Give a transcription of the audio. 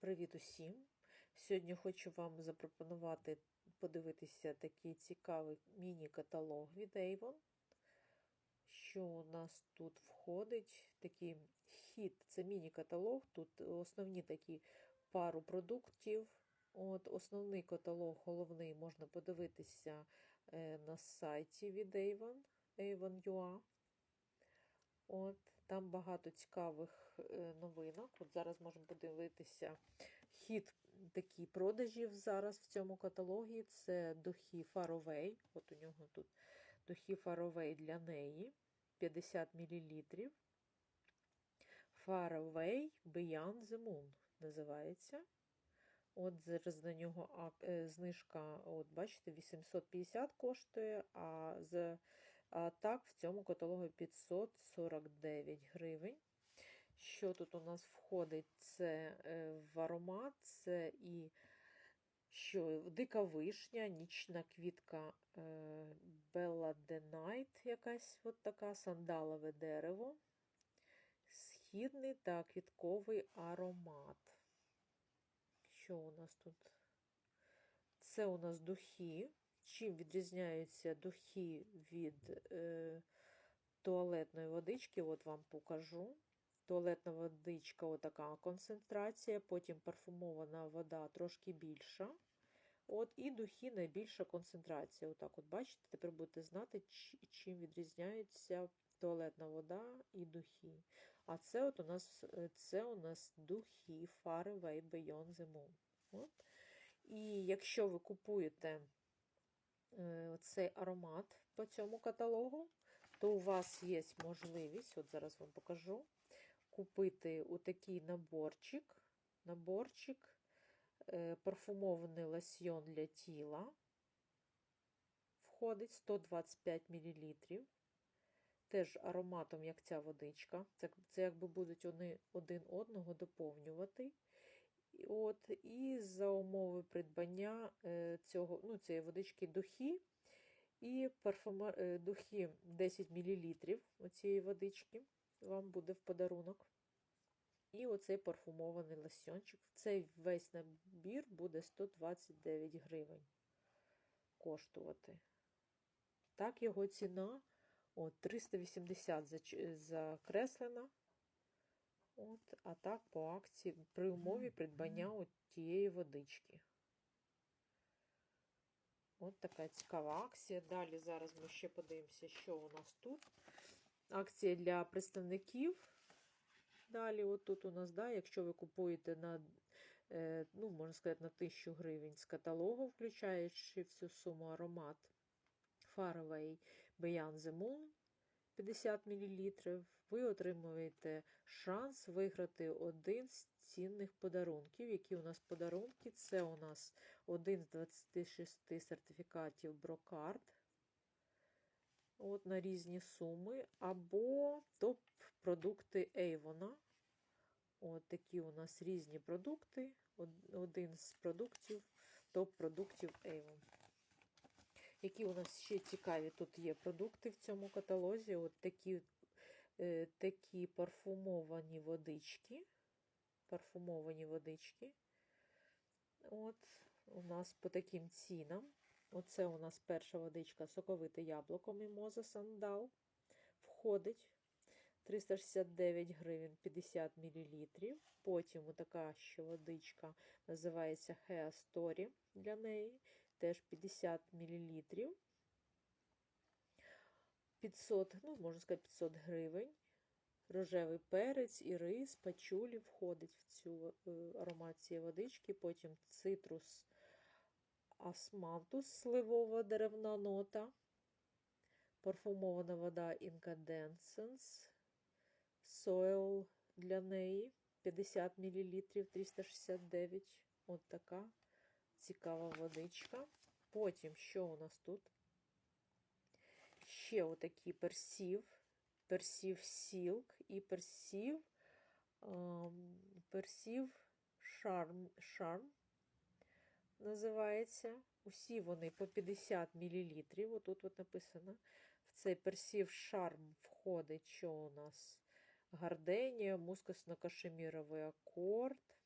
Привіт усім! Сьогодні хочу вам запропонувати подивитися такий цікавий міні-каталог від Avon. Що у нас тут входить? Такий хід, це міні-каталог. Тут основні такі пару продуктів. От Основний каталог, головний, можна подивитися е, на сайті від Avon, Avon.ua. От, Там багато цікавих е, новинок. От Зараз можемо подивитися хід такий продажів зараз в цьому каталогі. Це духи Faraway. От у нього тут духи Faraway для неї 50 мл. Faraway Beyond the Moon називається. От зараз на нього знижка, от бачите, 850 коштує, а з а так, в цьому каталогу 549 гривень. Що тут у нас входить? Це в аромат, це і що дика вишня, нічна квітка Bella the Night, якась от така сандалове дерево, східний та квітковий аромат. Що у нас тут? Це у нас духи. Чим відрізняються духи від е, туалетної водички, от вам покажу. Туалетна водичка отака концентрація, потім парфумована вода трошки більша. От І духи найбільша концентрація. Отак от бачите, тепер будете знати, чим відрізняються туалетна вода і духи. А це от у нас це у нас духи Faraway Beyond the Moon. От. І якщо ви купуєте цей аромат по цьому каталогу, то у вас є можливість, от зараз вам покажу, купити отакий наборчик, наборчик, парфумований лосьйон для тіла. Входить 125 мл. Теж ароматом, як ця водичка. Це, це якби будуть вони один одного доповнювати. От, І за умови придбання цього, ну, цієї водички духи і парфума, духи 10 мл цієї водички вам буде в подарунок. І оцей парфумований лосьончик. Цей весь набір буде 129 гривень коштувати. Так, його ціна от, 380 закреслена. От, А так по акції при умові придбання от тієї водички. От така цікава акція. Далі зараз ми ще подивимося, що у нас тут. Акція для представників. Далі, от тут у нас, да, якщо ви купуєте на, ну, можна сказати, на 1000 гривень з каталогу, включаючи всю суму аромат Faraway Beyond the Moon, 50 мл, ви отримуєте шанс виграти один з цінних подарунків. Які у нас подарунки? Це у нас один з 26 сертифікатів Брокард от на різні суми, або топ-продукти Avon. От такі у нас різні продукти. Один з продуктів, топ-продуктів Avon. Які у нас ще цікаві тут є продукти в цьому каталозі? От такі е, такі парфумовані водички. Парфумовані водички. От, у нас по таким цінам. Оце у нас перша водичка соковите яблуко Мімоза Сандал. Входить 369 гривень 50 мл. Потім така ще водичка називається Hair Story для неї теж 50 мл. 500, ну, можна сказати, 500 гривень. Рожевий перець і рис, пачулі входить в цю аромат цієї водички. Потім цитрус асмантус, сливова деревна нота, парфумована вода Incandescence, Soil для неї 50 мл 369 От така цікава водичка. Потім, що у нас тут? Ще отакий персів, персів сілк і персів, персів шарм, шарм називається. Усі вони по 50 мл. Отут от написано. В цей персів шарм входить, що у нас гарденія, мускусно-кашеміровий акорд,